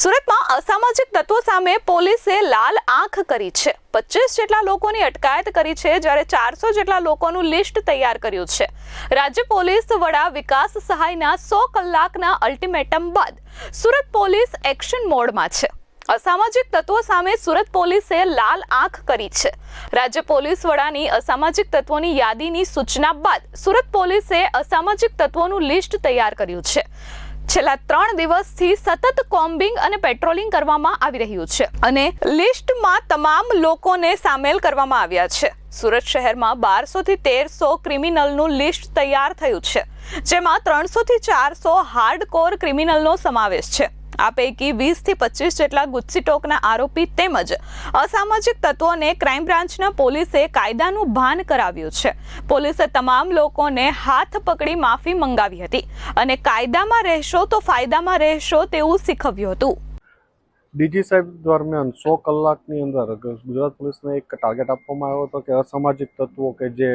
સુરતમાં અસામાજિક તત્વો સામે પોલીસે લાલ આંખ કરી છે. પચીસ જેટલા લોકોની અટકાયત કરી છે જ્યારે ચારસો જેટલા લોકોનું લિસ્ટ તૈયાર કર્યું છે. રાજ્ય પોલીસ વડા વિકાસ સહાયના સો કલાકના અલ્ટિમેટમ બાદ સુરત પોલીસ એક્શન મોડમાં છે. અસામાજિક તત્વો સામે સુરત પોલીસે લાલ આંખ કરી છે. રાજ્ય પોલીસ વડાની અસામાજિક તત્વોની યાદીની સૂચના બાદ સુરત પોલીસે અસામાજિક તત્વોનું લિસ્ટ તૈયાર કર્યું છે. છેલ્લા ત્રણ દિવસથી સતત કોમ્બિંગ અને પેટ્રોલિંગ કરવામાં આવી રહ્યું છે અને લિસ્ટમાં તમામ લોકોને સામેલ કરવામાં આવ્યા છે. સુરત શહેરમાં બારસો થી તેરસો ક્રિમિનલનું લિસ્ટ તૈયાર થયું છે, જેમાં ત્રણસો થી ચારસો હાર્ડકોર ક્રિમિનલનો સમાવેશ છે. આ પૈકી વીસથી પચીસ જેટલા ગુસ્સીટોકના આરોપી તેમજ અસામાજિક તત્વોને ક્રાઇમ બ્રાન્ચના પોલીસે કાયદાનું ભાન કરાવ્યું છે. પોલીસે તમામ લોકોને હાથ પકડી માફી મંગાવી હતી અને કાયદામાં રહેશો તો ફાયદામાં રહેશો તેવું શીખવ્યું હતું. ડીજી સાહેબ દરમિયાન સો કલાકની અંદર ગુજરાત પોલીસને એક ટાર્ગેટ આપવામાં આવ્યો હતો કે અસામાજિક તત્વો કે જે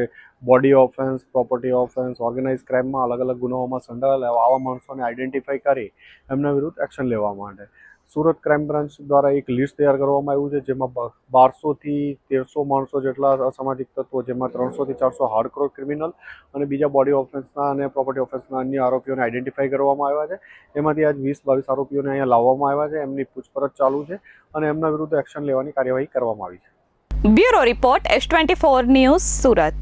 body offence property offence organise ક્રાઇમમાં અલગ અલગ ગુનાઓમાં સંડોવાયેલા આવા માણસોને આઈડેન્ટિફાઈ કરી એમના વિરુદ્ધ એક્શન લેવા માટે સુરત ક્રાઇમ બ્રાન્ચ દ્વારા એક લિસ્ટ તૈયાર કરવામાં આવ્યું છે, જેમાં બારસોથી તેરસો માણસો જેટલા અસામાજિક તત્વો, જેમાં ત્રણસોથી ચારસો હાર્ડકોર ક્રિમિનલ અને બીજા બોડી ઓફેન્સના અને પ્રોપર્ટી ઓફેન્સના અન્ય આરોપીઓને આઈડેન્ટિફાઈ કરવામાં આવ્યા છે. એમાંથી આજ વીસ બાવીસ આરોપીઓને અહીંયા લાવવામાં આવ્યા છે, એમની પૂછપરછ ચાલુ છે અને એમના વિરુદ્ધ એક્શન લેવાની કાર્યવાહી કરવામાં આવી છે. Bureau report S twenty four news Surat.